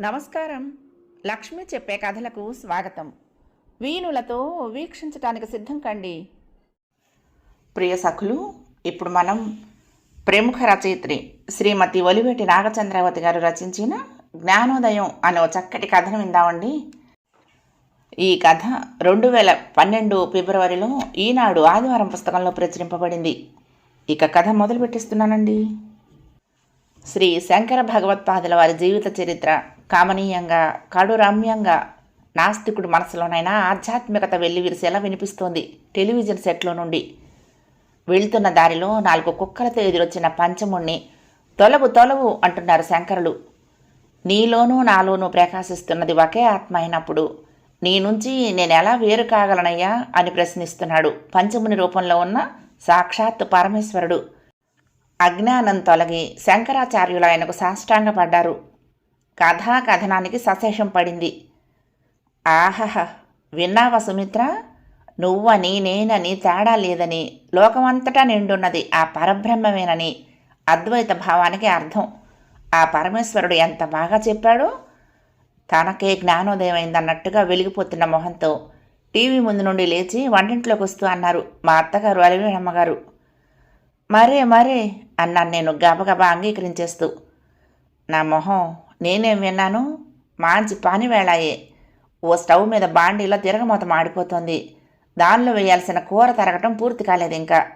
నమస్కారం. లక్ష్మి చెప్పే కథలకు స్వాగతం. వీణులతో వీక్షించటానికి సిద్ధం కండి. ప్రియ సఖులు ఇప్పుడు మనం ప్రముఖ రచయిత్రి శ్రీమతి ఒలివేటి నాగచంద్రావతి గారు రచించిన జ్ఞానోదయం అనే చక్కటి కథను విందామండి. ఈ కథ రెండు వేల పన్నెండు ఫిబ్రవరిలో ఈనాడు ఆదివారం పుస్తకంలో ప్రచురింపబడింది. ఇక కథ మొదలు పెట్టిస్తున్నానండి శ్రీ శంకర భగవత్పాదుల వారి జీవిత చరిత్ర కామనీయంగా కడు రమ్యంగా నాస్తికుడి మనసులోనైనా ఆధ్యాత్మికత వెల్లివిరిసేలా వినిపిస్తోంది టెలివిజన్ సెట్లో నుండి. వెళ్తున్న దారిలో నాలుగు కుక్కలతో ఎదురొచ్చిన పంచముణ్ణి తొలవు తొలవు అంటున్నారు శంకరులు. నీలోనూ నాలోనూ ప్రకాశిస్తున్నది ఒకే ఆత్మ అయినప్పుడు నీ నుంచి నేను ఎలా వేరు కాగలనయ్యా అని ప్రశ్నిస్తున్నాడు పంచముని రూపంలో ఉన్న సాక్షాత్ పరమేశ్వరుడు. అజ్ఞానం తొలగి శంకరాచార్యులు ఆయనకు సాష్టాంగపడ్డారు. కథా కథనానికి సశేషం పడింది. ఆహహ విన్నావా సుమిత్ర? నువ్వని నేనని తేడా లేదని లోకమంతటా నిండున్నది ఆ పరబ్రహ్మమేనని అద్వైత భావానికి అర్థం. ఆ పరమేశ్వరుడు ఎంత బాగా చెప్పాడో? తనకే జ్ఞానోదయం అయిందన్నట్టుగా వెలిగిపోతున్న మొహంతో టీవీ ముందు నుండి లేచి వంటింట్లోకి వస్తూ అన్నారు మా అత్తగారు అలవేణమ్మగారు మరే మరే అన్నాను నేను గబగబా అంగీకరించేస్తూ. నా మొహం నేనేం విన్నాను? మాంచి పని వేళాయే. ఓ స్టవ్ మీద బాండీలో తిరగమూత మాడిపోతుంది. దానిలో వేయాల్సిన కూర తరగటం పూర్తి కాలేదు ఇంకా.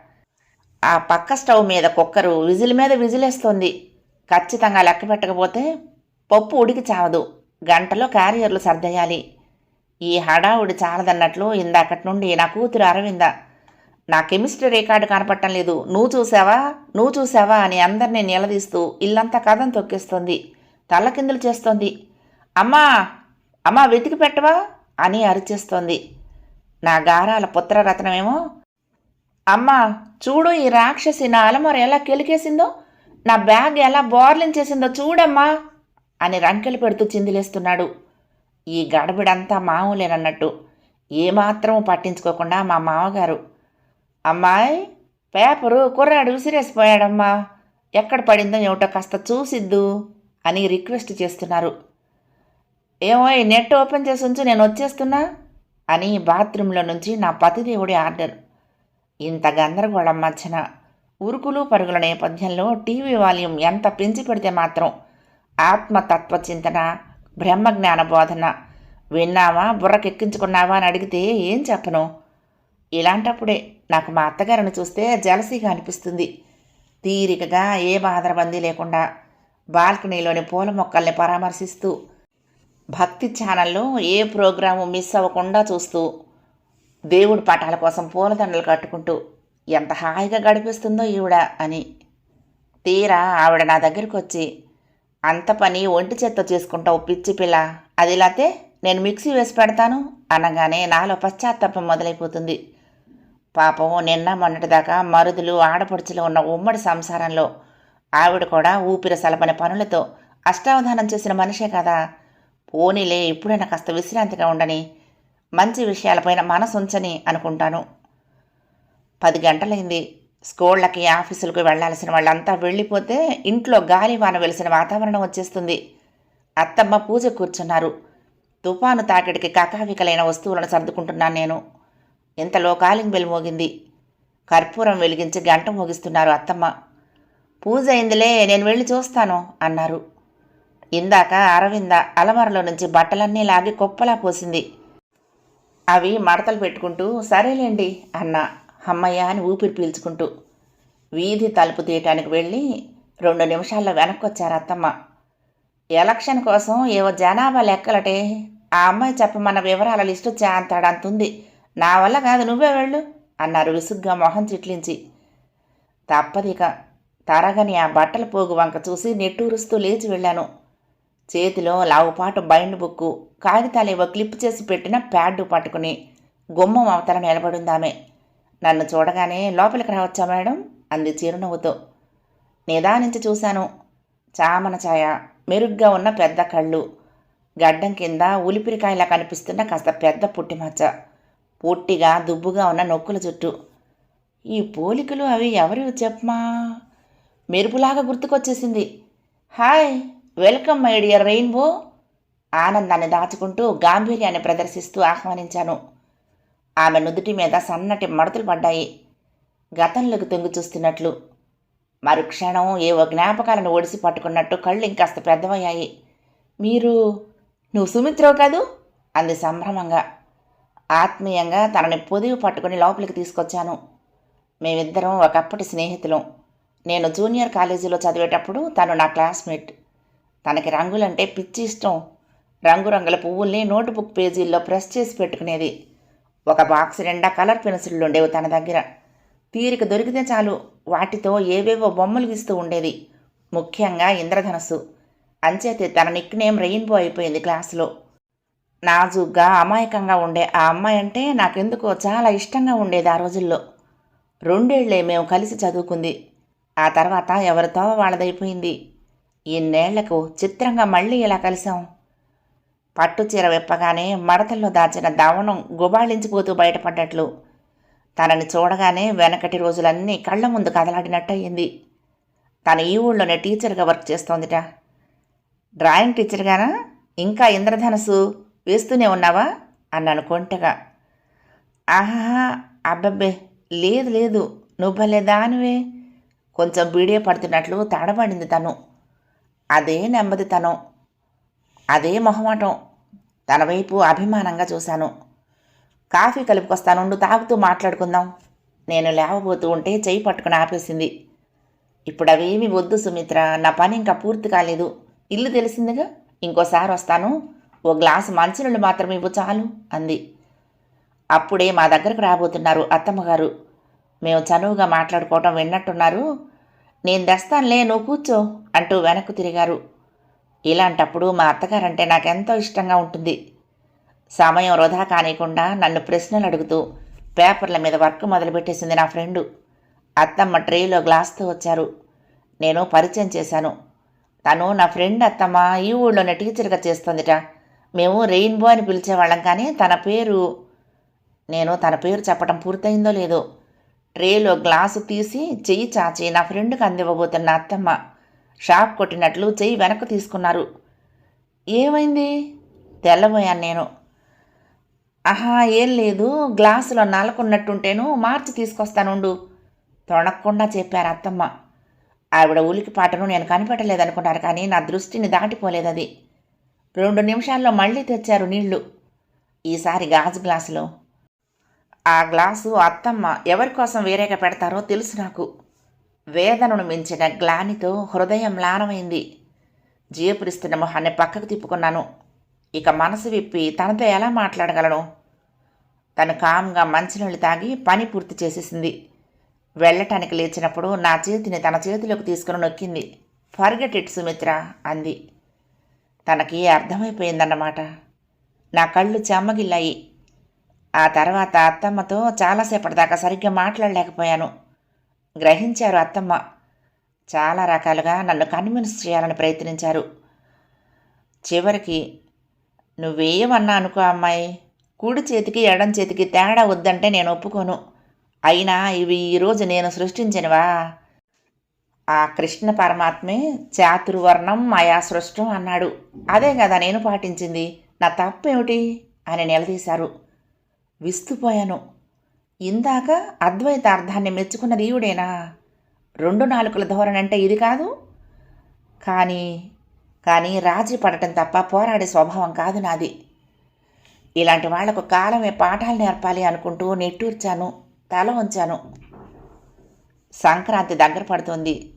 ఆ పక్క స్టవ్ మీద కుక్కరు విజిల్ మీద విజిలేస్తుంది. ఖచ్చితంగా లెక్క పెట్టకపోతే పప్పు ఉడికి చావదు. గంటలో క్యారియర్లు సర్దేయాలి. ఈ హడావుడి చాలదన్నట్లు ఇందాకటి నుండి నా కూతురు అరవింద. నా కెమిస్ట్రీ రికార్డు కనపడటం లేదు. నువ్వు చూసావా? నువ్వు చూసావా? అని అందరినీ నిలదీస్తూ ఇల్లంతా కథం తొక్కేస్తుంది. తల్లకిందులు చేస్తోంది. అమ్మా అమ్మా వెతికి పెట్టవా? అని అరిచేస్తోంది. నా గారాల పుత్రరత్నమేమో అమ్మా చూడు ఈ రాక్షసి నా అలమర ఎలా కెలికేసిందో నా బ్యాగ్ ఎలా బోర్లించేసిందో చూడమ్మా అని రంకెలు పెడుతూ చిందిలేస్తున్నాడు. ఈ గడబిడంతా మామూలేనన్నట్టు. ఏమాత్రం పట్టించుకోకుండా మా మామగారు. అమ్మాయి పేపరు కుర్రాడు విసిరేసిపోయాడమ్మా. ఎక్కడ పడిందో ఏమిటో కాస్త చూసిద్దు. అని రిక్వెస్ట్ చేస్తున్నారు. ఏమో ఈ నెట్ ఓపెన్ చేసి ఉంచు నేను వచ్చేస్తున్నా అని బాత్రూంలో నుంచి నా పతిదేవుడి ఆర్డర్. ఇంత గందరగోళం మధ్యన ఉరుకులు పరుగుల నేపథ్యంలో టీవీ వాల్యూమ్ ఎంత పెంచి పెడితే మాత్రం ఆత్మతత్వ చింతన బ్రహ్మజ్ఞాన బోధన విన్నావా బుర్రకెక్కించుకున్నావా అని అడిగితే ఏం చెప్పను. ఇలాంటప్పుడే నాకు మా అత్తగారిని చూస్తే జలసీగా అనిపిస్తుంది. తీరికగా ఏ బాధరబందీ లేకుండా బాల్కనీలోని పూల మొక్కల్ని పరామర్శిస్తూ భక్తి ఛానల్లో ఏ ప్రోగ్రాము మిస్ అవ్వకుండా చూస్తూ దేవుడి పటాల కోసం పూలదండలు కట్టుకుంటూ ఎంత హాయిగా గడిపిస్తుందో ఈవిడ అని. తీరా ఆవిడ నా దగ్గరికి వచ్చి అంత పని ఒంటి చేత్తో చేసుకుంటావు పిచ్చి పిల్ల. అది లేతే నేను మిక్సీ వేసి పెడతాను అనగానే నాలో పశ్చాత్తాపం మొదలైపోతుంది. పాపం నిన్న మొన్నటిదాకా మరుదులు ఆడపడుచులు ఉన్న ఉమ్మడి సంసారంలో ఆవిడ కూడా ఊపిరి సలపని పనులతో అష్టావధానం చేసిన మనిషే కదా. పోనీలే ఇప్పుడైనా కాస్త విశ్రాంతిగా ఉండని మంచి విషయాలపైన మనసుంచని అనుకుంటాను. పది గంటలైంది. స్కూళ్ళకి ఆఫీసులకు వెళ్ళాల్సిన వాళ్ళంతా వెళ్ళిపోతే ఇంట్లో గాలి వాన వెలిసిన వాతావరణం వచ్చేస్తుంది. అత్తమ్మ పూజ కూర్చున్నారు. తుఫాను తాకిడికి కకావికలైన వస్తువులను సర్దుకుంటున్నాను నేను. ఇంతలో కాలింగ్ బెల్ మోగింది. కర్పూరం వెలిగించి గంట మోగిస్తున్నారు అత్తమ్మ. పూజ అయిందిలే నేను వెళ్ళి చూస్తాను అన్నారు. ఇందాక అరవింద అలమరలో నుంచి బట్టలన్నీ లాగి కుప్పలా పోసింది. అవి మడతలు పెట్టుకుంటూ సరేలేండి అన్న అమ్మయ్య అని ఊపిరి పీల్చుకుంటూ. వీధి తలుపు తీయటానికి వెళ్ళి రెండు నిమిషాల్లో వెనక్కొచ్చారు అత్తమ్మ. ఎలక్షన్ కోసం ఏవో జనాభా లెక్కలటే ఆ అమ్మాయి చెప్పమన్న వివరాల లిస్టు చేంతాడంతుంది నా వల్ల కాదు నువ్వే వెళ్ళు అన్నారు విసుగ్గా మొహం చిట్లించి. తప్పదిక తరగని ఆ బట్టల పోగు వంక చూసి నెట్టూరుస్తూ లేచి వెళ్ళాను. చేతిలో లావుపాటు బైండ్ బుక్కు కాగితాలేవో క్లిప్ చేసి పెట్టిన ప్యాడ్ పట్టుకుని గుమ్మం అవతల నిలబడిందామె. నన్ను చూడగానే లోపలికి రావచ్చా మేడం? అంది చిరునవ్వుతో. నిదానించి చూశాను. చామన ఛాయ మెరుగ్గా ఉన్న పెద్ద కళ్ళు గడ్డం కింద ఉలిపిరికాయలా కనిపిస్తున్న కాస్త పెద్ద పుట్టిమచ్చ పూర్తిగా దుబ్బుగా ఉన్న నొక్కుల చుట్టూ ఈ పోలికలు అవి ఎవరు చెప్పమా? మెరుపులాగా గుర్తుకొచ్చేసింది. Hi welcome my dear rainbow. ఆనందాన్ని దాచుకుంటూ గాంభీర్యాన్ని ప్రదర్శిస్తూ ఆహ్వానించాను. ఆమె నుదుటి మీద సన్నటి మడతలు పడ్డాయి. గతంలోకి తొంగి చూస్తున్నట్లు. మరుక్షణం ఏవో జ్ఞాపకాలను ఒడిసి పట్టుకున్నట్టు కళ్ళు ఇంకాస్త పెద్దవయ్యాయి. మీరు నువ్వు సుమిత్రవు కాదు? అంది సంభ్రమంగా. ఆత్మీయంగా తనని పొదివి పట్టుకుని లోపలికి తీసుకొచ్చాను. మేమిద్దరం ఒకప్పటి స్నేహితులం. నేను జూనియర్ కాలేజీలో చదివేటప్పుడు తను నా క్లాస్మేట్. తనకి రంగులంటే పిచ్చి ఇష్టం. రంగురంగుల పువ్వుల్ని నోట్బుక్ పేజీల్లో ప్రెస్ చేసి పెట్టుకునేది. ఒక బాక్స్ నిండా కలర్ పెన్సిళ్ళు ఉండేవి తన దగ్గర. తీరిక దొరికితే చాలు వాటితో ఏవేవో బొమ్మలు గీస్తూ ఉండేది. ముఖ్యంగా ఇంద్రధనస్సు. అంచేతే తన నిక్ నేమ్ రెయిన్బో అయిపోయింది క్లాసులో. నాజుగ్గా అమాయకంగా ఉండే ఆ అమ్మాయి అంటే నాకెందుకో చాలా ఇష్టంగా ఉండేది ఆ రోజుల్లో. రెండేళ్ళే మేము కలిసి చదువుకుంది. ఆ తర్వాత ఎవరితో వాళ్ళదైపోయింది. ఇన్నేళ్ళకు చిత్రంగా మళ్ళీ ఇలా కలిశాం. పట్టు చీర విప్పగానే మడతల్లో దాచిన దవనం గుబాళించిపోతూ బయటపడ్డట్లు. తనని చూడగానే వెనకటి రోజులన్నీ కళ్ళ ముందు కదలాడినట్టయింది. తను ఈ ఊళ్ళోనే టీచర్గా వర్క్ చేస్తోందిట. డ్రాయింగ్ టీచర్గానా? ఇంకా ఇంద్రధనసు వేస్తూనే ఉన్నావా? అన్నాను కొంటగా. ఆహా అబ్బబ్బే లేదు లేదు నువ్వు భలే దానివే కొంచెం బీడియ పడుతున్నట్లు తడబడింది తను. అదే నెమ్మదితనం. అదే మొహమాటం. తన వైపు అభిమానంగా చూశాను. కాఫీ కలుపుకొస్తానుండు తాగుతూ మాట్లాడుకుందాం. నేను లేవబోతూ ఉంటే చేయి పట్టుకుని ఆపేసింది. ఇప్పుడు అవేమీ వద్దు సుమిత్ర నా పని ఇంకా పూర్తి కాలేదు. ఇల్లు తెలిసిందిగా? ఇంకోసారి వస్తాను. ఓ గ్లాసు మంచినీళ్ళు మాత్రం ఇవ్వు చాలు అంది. అప్పుడే మా దగ్గరకు రాబోతున్నారు అత్తమ్మగారు. మేము చనువుగా మాట్లాడుకోవటం విన్నట్టున్నారు. నేను తెస్తానులే నువ్వు కూర్చో అంటూ వెనక్కు తిరిగారు. ఇలాంటప్పుడు మా అత్తగారంటే నాకెంతో ఇష్టంగా ఉంటుంది. సమయం వృధా కానికుండా నన్ను ప్రశ్నలు అడుగుతూ పేపర్ల మీద వర్క్ మొదలుపెట్టేసింది నా ఫ్రెండు. అత్తమ్మ ట్రేలో గ్లాస్తో వచ్చారు. నేను పరిచయం చేశాను. తను నా ఫ్రెండ్ అత్తమ్మ ఈ ఊళ్ళోనే టీచర్గా చేస్తుందిట. మేము రెయిన్బో అని పిలిచేవాళ్ళం కానీ తన పేరు నేను తన పేరు చెప్పడం పూర్తయిందో లేదో ట్రేలో గ్లాసు తీసి చెయ్యి చాచి నా ఫ్రెండ్కి అందివ్వబోతున్న అత్తమ్మ. షాక్ కొట్టినట్లు చెయ్యి వెనక్కు తీసుకున్నారు. ఏమైంది? తెల్లబోయాను నేను. ఆహా ఏం లేదు. గ్లాసులో నలకున్నట్టుంటేను మార్చి తీసుకొస్తానుండు. తొణక్కుండా చెప్పారు అత్తమ్మ. ఆవిడ ఉలికి పాటను నేను కనిపెట్టలేదనుకున్నారు కానీ నా దృష్టిని దాటిపోలేదు అది రెండు నిమిషాల్లో మళ్ళీ తెచ్చారు నీళ్ళు ఈసారి గాజు గ్లాసులో. ఆ గ్లాసు అత్తమ్మ ఎవరి కోసం వేరేగా పెడతారో తెలుసు నాకు. వేదనను మించిన గ్లానితో హృదయం లానమైంది జీయపురిస్తున్న మొహాన్ని పక్కకు తిప్పుకున్నాను. ఇక మనసు విప్పి తనతో ఎలా మాట్లాడగలను? తను కామ్గా మంచినీళ్ళు తాగి పని పూర్తి చేసేసింది. వెళ్ళటానికి లేచినప్పుడు నా చేతిని తన చేతిలోకి తీసుకుని నొక్కింది. ఫర్గెట్ ఇట్ సుమిత్ర అంది. తనకి అర్థమైపోయిందన్నమాట. నా కళ్ళు చెమ్మగిల్లాయి ఆ తర్వాత అత్తమ్మతో చాలాసేపటిదాకా సరిగ్గా మాట్లాడలేకపోయాను. గ్రహించారు అత్తమ్మ. చాలా రకాలుగా నన్ను కన్విన్స్ చేయాలని ప్రయత్నించారు. చివరికి నువ్వేమన్నా అనుకో అమ్మాయి? కుడి చేతికి ఎడం చేతికి తేడా వద్దంటే నేను ఒప్పుకోను. అయినా ఇవి ఈరోజు నేను సృష్టించినవా? ఆ కృష్ణ పరమాత్మే చాతుర్వర్ణం మాయా సృష్టం అన్నాడు. అదే కదా నేను పాటించింది? నా తప్పేమిటి? అని నిలదీశారు. విస్తుపోయాను. ఇందాక అద్వైత అర్థాన్ని మెచ్చుకున్నది ఈవిడేనా రెండు నాలుకల ధోరణి అంటే ఇది కాదు? కానీ కానీ రాజీ పడటం తప్ప పోరాడే స్వభావం కాదు నాది. ఇలాంటి వాళ్ళకు కాలమే పాఠాలు నేర్పాలి అనుకుంటూ నెట్టూర్చాను తల ఉంచాను సంక్రాంతి దగ్గర పడుతుంది.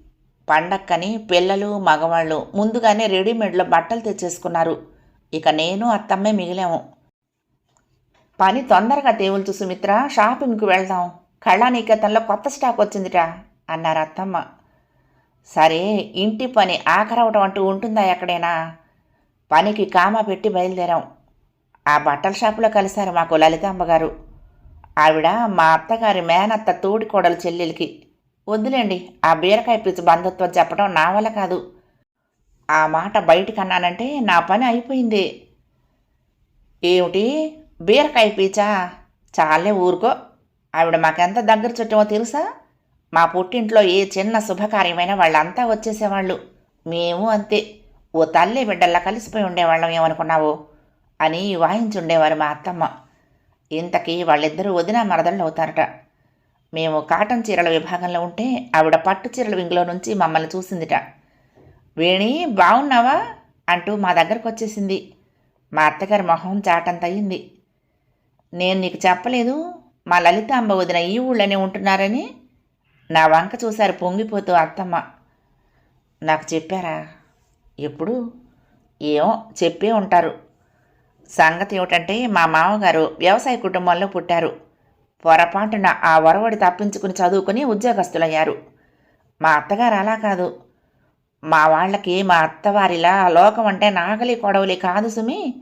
పండక్కని పిల్లలు మగవాళ్ళు ముందుగానే రెడీమేడ్లో బట్టలు తెచ్చేసుకున్నారు. ఇక నేను అత్తమ్మే మిగిలాము. పని తొందరగా తేవులుచు సుమిత్ర షాపింగ్కి వెళ్దాం. కళానికేతన్లో కొత్త స్టాక్ వచ్చిందిట అన్నారు అత్తమ్మ. సరే ఇంటి పని ఆఖరవటం అంటూ ఉంటుందా ఎక్కడైనా? పనికి కామా పెట్టి బయలుదేరాం. ఆ బట్టల షాపులో కలిశారు మాకు లలిత అమ్మగారు. ఆవిడ మా అత్తగారి మేనత్త తోడి కోడలు చెల్లెలికి. వద్దులేండి ఆ బీరకాయ పిచ్చి బంధుత్వం చెప్పడం నా వల్ల కాదు. ఆ మాట బయటికి అన్నానంటే నా పని అయిపోయింది. ఏమిటి? బీరకాయ పీచా? చాలే ఊరుకో. ఆవిడ మాకెంత దగ్గర చుట్టమో తెలుసా? మా పుట్టింట్లో ఏ చిన్న శుభకార్యమైనా వాళ్ళంతా వచ్చేసేవాళ్ళు. మేము అంతే. ఓ తల్లి బిడ్డల్లా కలిసిపోయి ఉండేవాళ్ళం ఏమనుకున్నావు? అని వాయించుండేవారు మా అత్తమ్మ. ఇంతకీ వాళ్ళిద్దరూ వదిన మరదళ్ళు అవుతారట. మేము కాటన్ చీరల విభాగంలో ఉంటే ఆవిడ పట్టు చీరల వింగులో నుంచి మమ్మల్ని చూసిందిట. వేణి బాగున్నావా అంటూ మా దగ్గరకు వచ్చేసింది మా అత్తగారి మొహం చాటంతయింది నేను నీకు చెప్పలేదు. మా లలిత అంబ వదిన ఈ ఊళ్ళోనే ఉంటున్నారని నా వంక చూశారు పొంగిపోతూ అత్తమ్మ. నాకు చెప్పారా? ఎప్పుడు? ఏమో చెప్పే ఉంటారు. సంగతి ఏమిటంటే మా మామగారు వ్యవసాయ కుటుంబంలో పుట్టారు. పొరపాటున ఆ వరవడి తప్పించుకుని చదువుకుని ఉద్యోగస్తులయ్యారు. మా అత్తగారు అలా కాదు. మా వాళ్ళకి మా అత్తవారిలా లోకం అంటే నాగలి కొడవలి కాదు సుమి.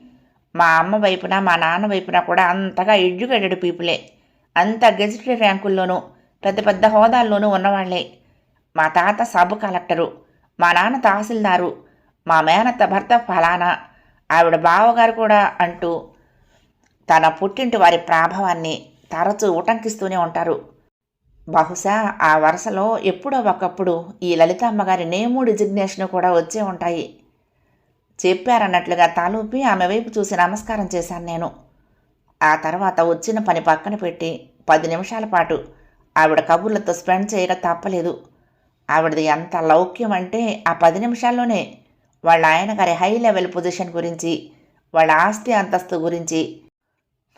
మా అమ్మ వైపున మా నాన్న వైపున కూడా అంతగా ఎడ్యుకేటెడ్ పీపులే. అంత గెజిటెడ్ ర్యాంకుల్లోనూ పెద్ద పెద్ద హోదాల్లోనూ ఉన్నవాళ్ళే. మా తాత సబ్ కలెక్టరు మా నాన్న తహసీల్దారు మా మేనత్త భర్త ఫలానా ఆవిడ బావగారు కూడా అంటూ తన పుట్టింటి వారి ప్రాభవాన్ని తరచూ ఉటంకిస్తూనే ఉంటారు. బహుశా ఆ వరుసలో ఎప్పుడో ఒకప్పుడు ఈ లలిత అమ్మగారి నేము డిజిగ్నేషన్ కూడా వచ్చే ఉంటాయి. చెప్పారన్నట్లుగా తాలూపి ఆమె వైపు చూసి నమస్కారం చేశాను నేను. ఆ తర్వాత వచ్చిన పని పక్కన పెట్టి పది నిమిషాల పాటు ఆవిడ కబుర్లతో స్పెండ్ చేయక తప్పలేదు. ఆవిడది ఎంత లౌక్యం అంటే ఆ పది నిమిషాల్లోనే వాళ్ళ ఆయన గారి హై లెవెల్ పొజిషన్ గురించి వాళ్ళ ఆస్తి అంతస్తు గురించి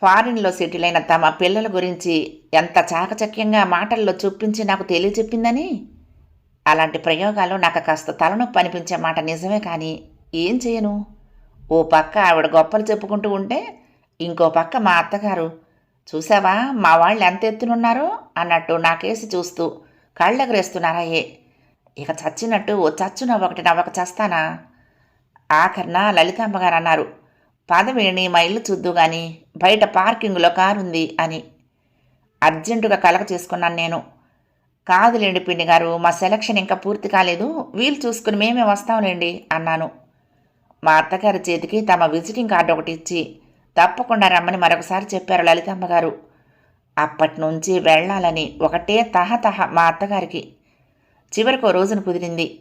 ఫారిన్లో సెటిల్ అయిన తమ పిల్లల గురించి ఎంత చాకచక్యంగా మాటల్లో చూపించి నాకు తెలియచెప్పిందని? అలాంటి ప్రయోగాలు నాకు కాస్త తలనొప్పి అనిపించే మాట నిజమే కానీ ఏం చేయను? ఓ పక్క ఆవిడ గొప్పలు చెప్పుకుంటూ ఉంటే ఇంకో పక్క మా అత్తగారు చూసావా మా వాళ్ళు ఎంత ఎత్తునున్నారో? అన్నట్టు నాకేసి చూస్తూ కళ్ళెగరేస్తున్నారాయే ఇక చచ్చినట్టు ఓ చచ్చున ఒకటి నవ్వక చస్తానా? ఆఖరిన లలితాంబగారు అన్నారు పదవేణి మా ఇల్లు చూద్దు గాని బయట పార్కింగ్లో కారుంది అని. అర్జెంటుగా కలగ చేసుకున్నాను నేను. కాదులేండి పిండి గారు మా సెలక్షన్ ఇంకా పూర్తి కాలేదు వీలు చూసుకుని మేమే వస్తాంలేండి అన్నాను. మా అత్తగారి చేతికి తమ విజిటింగ్ కార్డు ఒకటి ఇచ్చి తప్పకుండా రమ్మని మరొకసారి చెప్పారు లలితమ్మ గారు అప్పటి నుంచి వెళ్ళాలని ఒకటే తహతహ మా అత్తగారికి. చివరికి ఓ రోజున కుదిరింది.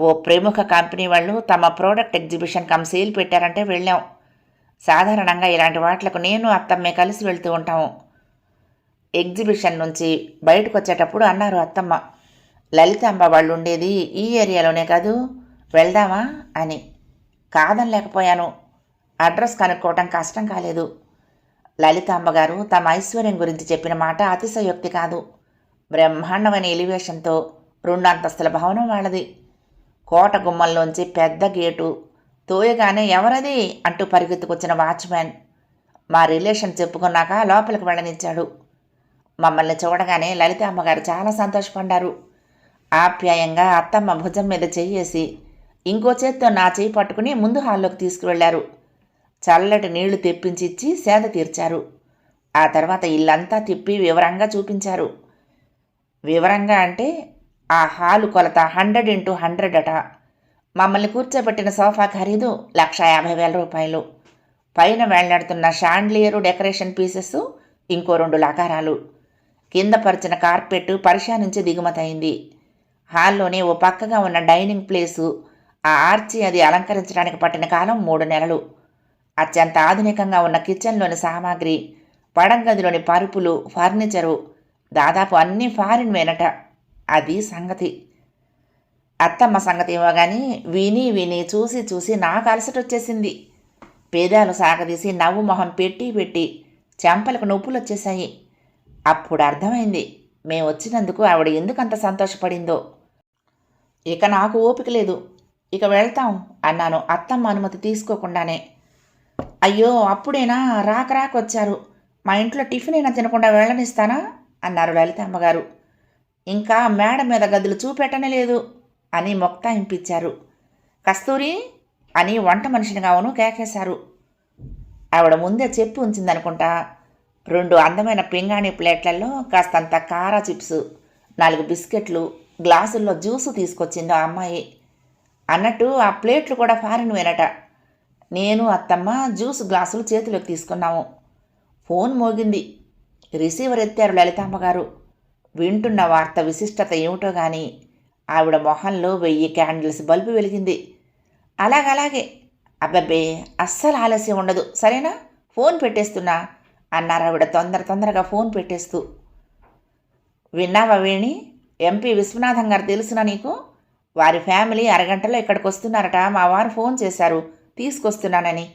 ఓ ప్రముఖ కంపెనీ వాళ్ళు తమ ప్రోడక్ట్ ఎగ్జిబిషన్ కమ్ సేల్ పెట్టారంటే వెళ్ళాం. సాధారణంగా ఇలాంటి వాటిలకు నేను అత్తమ్మే కలిసి వెళ్తూ ఉంటాము. ఎగ్జిబిషన్ నుంచి బయటకు వచ్చేటప్పుడు అన్నారు అత్తమ్మ లలితాంబ వాళ్ళు ఉండేది ఈ ఏరియాలోనే కాదు? వెళ్దామా? అని. కాదనలేకపోయాను అడ్రస్ కనుక్కోవటం కష్టం కాలేదు. లలిత అమ్మగారు తమ ఐశ్వర్యం గురించి చెప్పిన మాట అతిశయోక్తి కాదు. బ్రహ్మాండమైన ఎలివేషన్తో రెండు అంతస్తుల భవనం వాళ్ళది. కోట గుమ్మంలోంచి పెద్ద గేటు. తోయగానే ఎవరది? అంటూ పరిగెత్తుకొచ్చిన వాచ్మ్యాన్. మా రిలేషన్ చెప్పుకున్నాక లోపలికి వెళ్ళనిచ్చాడు. మమ్మల్ని చూడగానే లలిత అమ్మగారు చాలా సంతోషపడ్డారు. ఆప్యాయంగా అత్తమ్మ భుజం మీద చెయ్యేసి ఇంకో చేత్తో నా చేయి పట్టుకుని ముందు హాల్లోకి తీసుకువెళ్ళారు. చల్లటి నీళ్ళు తెప్పించి ఇచ్చి సేద తీర్చారు. ఆ తర్వాత ఇల్లంతా తిప్పి వివరంగా చూపించారు. వివరంగా అంటే ఆ హాలు కొలత హండ్రెడ్ ఇంటూ హండ్రెడ్ అట. మమ్మల్ని కూర్చోబెట్టిన సోఫా ఖరీదు లక్ష యాభై వేల రూపాయలు. పైన వేళ్ళాడుతున్న షాండ్లియరు డెకరేషన్ పీసెస్ ఇంకో రెండు లకారాలు. కింద పరిచిన కార్పెట్ పరిషా నుంచి దిగుమతయింది. హాల్లోనే ఓ పక్కగా ఉన్న డైనింగ్ ప్లేసు ఆ ఆర్చి అది అలంకరించడానికి పట్టిన కాలం మూడు నెలలు. అత్యంత ఆధునికంగా ఉన్న కిచెన్లోని సామాగ్రి పడంగదిలోని పరుపులు ఫర్నిచరు దాదాపు అన్నీ ఫారిన్ వేనట. అది సంగతి. అత్తమ్మ సంగతి ఇవ్వగాని విని విని చూసి చూసి నాకు అలసట వచ్చేసింది పేదాలు సాగదీసి నవ్వు మొహం పెట్టి పెట్టి చెంపలకు నొప్పులు వచ్చేశాయి అప్పుడు అర్థమైంది మేము వచ్చినందుకు ఆవిడ ఎందుకంత సంతోషపడిందో. ఇక నాకు ఓపిక లేదు. ఇక వెళ్తాం అన్నాను. అత్తమ్మ అనుమతి తీసుకోకుండానే. అయ్యో అప్పుడేనా? రాక రాక వచ్చారు. మా ఇంట్లో టిఫిన్ అయినా తినకుండా వెళ్ళనిస్తానా? అన్నారు లలిత అమ్మగారు. ఇంకా మేడ మీద గదులు చూపెట్టనే లేదు అని మొక్తాయింపించారు కస్తూరి అని వంట మనిషిని కావును కేకేశారు. ఆవిడ ముందే చెప్పి ఉంచిందనుకుంటా. రెండు అందమైన పింగాణి ప్లేట్లలో కాస్తంత కారా చిప్స్ నాలుగు బిస్కెట్లు గ్లాసుల్లో జ్యూసు తీసుకొచ్చిందో ఆ అమ్మాయి. అన్నట్టు ఆ ప్లేట్లు కూడా ఫారిన్ వేరట. నేను అత్తమ్మ జ్యూస్ గ్లాసులు చేతిలోకి తీసుకున్నాము. ఫోన్ మోగింది. రిసీవర్ ఎత్తారు లలితామ్మ గారు. వింటున్న వార్త విశిష్టత ఏమిటో కానీ ఆవిడ మొహంలో వెయ్యి క్యాండిల్స్ బల్బు వెలిగింది. అలాగలాగే అబ్బబ్బే అస్సలు ఆలస్యం ఉండదు సరేనా? ఫోన్ పెట్టేస్తున్నా అన్నారు ఆవిడ తొందర తొందరగా ఫోన్ పెట్టేస్తూ. విన్నావా వేణి? ఎంపీ విశ్వనాథం గారు తెలుసునా నీకు? వారి ఫ్యామిలీ అరగంటలో ఇక్కడికి వస్తున్నారట మా వారు ఫోన్ చేశారు. తీసుకొస్తున్నానని.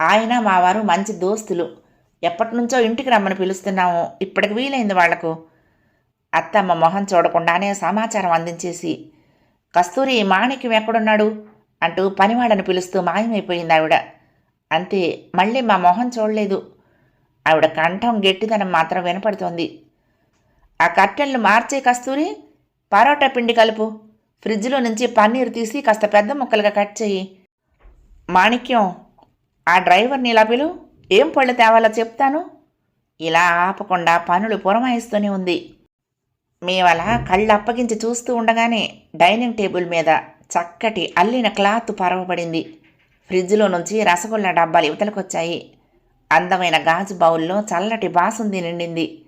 ఆయన మా వారు మంచి దోస్తులు. ఎప్పటి నుంచో ఇంటికి రమ్మని పిలుస్తున్నాము. ఇప్పటికి వీలైంది వాళ్ళకు. అత్తమ్మ మొహం చూడకుండానే సమాచారం అందించేసి కస్తూరి మాణిక్యం ఎక్కడున్నాడు? అంటూ పనివాడని పిలుస్తూ మాయమైపోయింది ఆవిడ. అంతే మళ్ళీ మా మొహం చూడలేదు. ఆవిడ కంఠం గట్టిదనం మాత్రం వినపడుతోంది. ఆ కట్టెలను మార్చే కస్తూరి పరోటా పిండి కలుపు. ఫ్రిడ్జ్లో నుంచి పన్నీర్ తీసి కాస్త పెద్ద ముక్కలుగా కట్ చేయి మాణిక్యం ఆ డ్రైవర్ని ఇలా పిలు. ఏం పళ్ళు తేవాలో చెప్తాను. ఇలా ఆపకుండా పనులు పురమాయిస్తూనే ఉంది. మేమలా కళ్ళు అప్పగించి చూస్తూ ఉండగానే డైనింగ్ టేబుల్ మీద చక్కటి అల్లిన క్లాత్ పరవబడింది. ఫ్రిడ్జ్లో నుంచి రసగుల్లా డబ్బాలు ఇవతలకొచ్చాయి. అందమైన గాజు బౌల్లో చల్లటి బాసుంది నిండింది.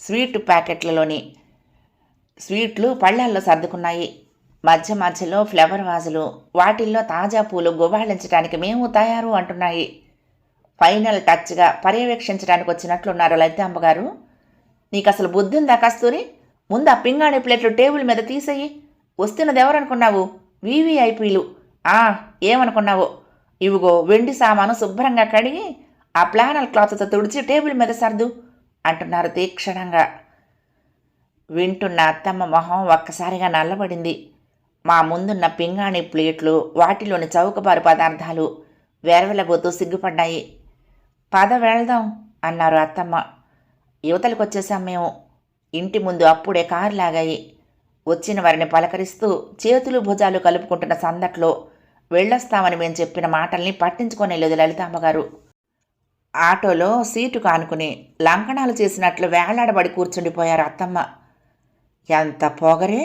స్వీట్ ప్యాకెట్లలోని స్వీట్లు పళ్ళాల్లో సర్దుకున్నాయి. మధ్య మధ్యలో ఫ్లవర్ వాజులు వాటిల్లో తాజా పూలు గుబాళించడానికి మేము తయారు అంటున్నాయి. ఫైనల్ టచ్గా పర్యవేక్షించడానికి వచ్చినట్లున్నారు లలితాంబ గారు నీకు అసలు బుద్ధి ఉందా కస్తూరి? ముందు ఆ పింగాణి ప్లేట్లు టేబుల్ మీద తీసేయి. వస్తున్నది ఎవరనుకున్నావు వీవీఐపీలు. ఆ ఏమనుకున్నావు? ఇవిగో వెండి సామాను శుభ్రంగా కడిగి ఆ ప్లానల్ క్లాత్తో తుడిచి టేబుల్ మీద సర్దు అంటున్నారు తీక్షణంగా. వింటున్న అత్తమ్మ మొహం ఒక్కసారిగా నల్లబడింది. మా ముందున్న పింగాణి ప్లేట్లు వాటిలోని చౌకబారు పదార్థాలు వేరవెలబోతూ సిగ్గుపడ్డాయి. పద వెళ్దాం అన్నారు అత్తమ్మ. యువతలకొచ్చేసాం మేము. ఇంటి ముందు అప్పుడే కారు లాగాయి. వచ్చిన వారిని పలకరిస్తూ చేతులు భుజాలు కలుపుకుంటున్న సందట్లో వెళ్ళొస్తామని మేము చెప్పిన మాటల్ని పట్టించుకోనేలేదు లలితామ్మగారు. ఆటోలో సీటు కానుకుని లంకణాలు చేసినట్లు వేలాడబడి కూర్చుండిపోయారు అత్తమ్మ. ఎంత పొగరే!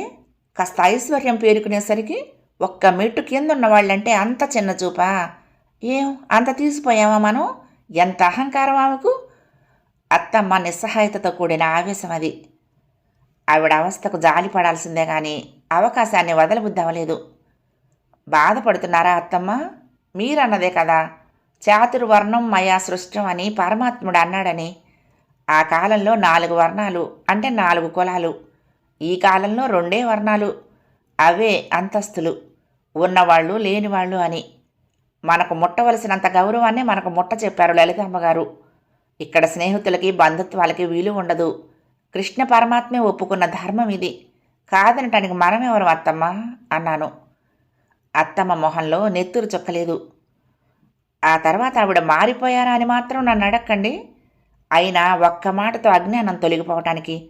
కాస్త ఐశ్వర్యం పేరుకునేసరికి ఒక్క మెట్టు కింద ఉన్న వాళ్ళంటే అంత చిన్న చూపా. ఏం అంత తీసిపోయామా మనం? ఎంత అహంకారం ఆమెకు? అత్తమ్మ నిస్సహాయతతో కూడిన ఆవేశం అది. ఆవిడ అవస్థకు జాలి పడాల్సిందే కానీ అవకాశాన్ని వదలబుద్దవలేదు బాధపడుతున్నారా అత్తమ్మ? మీరన్నదే కదా చాతుర్వర్ణం మయా సృష్టం అని పరమాత్ముడు అన్నాడని. ఆ కాలంలో నాలుగు వర్ణాలు అంటే నాలుగు కులాలు. ఈ కాలంలో రెండే వర్ణాలు. అవే అంతస్తులు. ఉన్నవాళ్ళు లేనివాళ్ళు అని. మనకు ముట్టవలసినంత గౌరవాన్ని మనకు ముట్ట చెప్పారు లలితమ్మగారు ఇక్కడ స్నేహితులకి బంధుత్వాలకి వీలు ఉండదు. కృష్ణ పరమాత్మే ఒప్పుకున్న ధర్మం ఇది. కాదనటానికి మనమెవరు అత్తమ్మ? అన్నాను. అత్తమ్మ మొహంలో నెత్తురు చొక్కలేదు. ఆ తర్వాత ఆవిడ మారిపోయారా అని మాత్రం నన్ను అడక్కండి. అయినా ఒక్క మాటతో అజ్ఞానం తొలగిపోవటానికి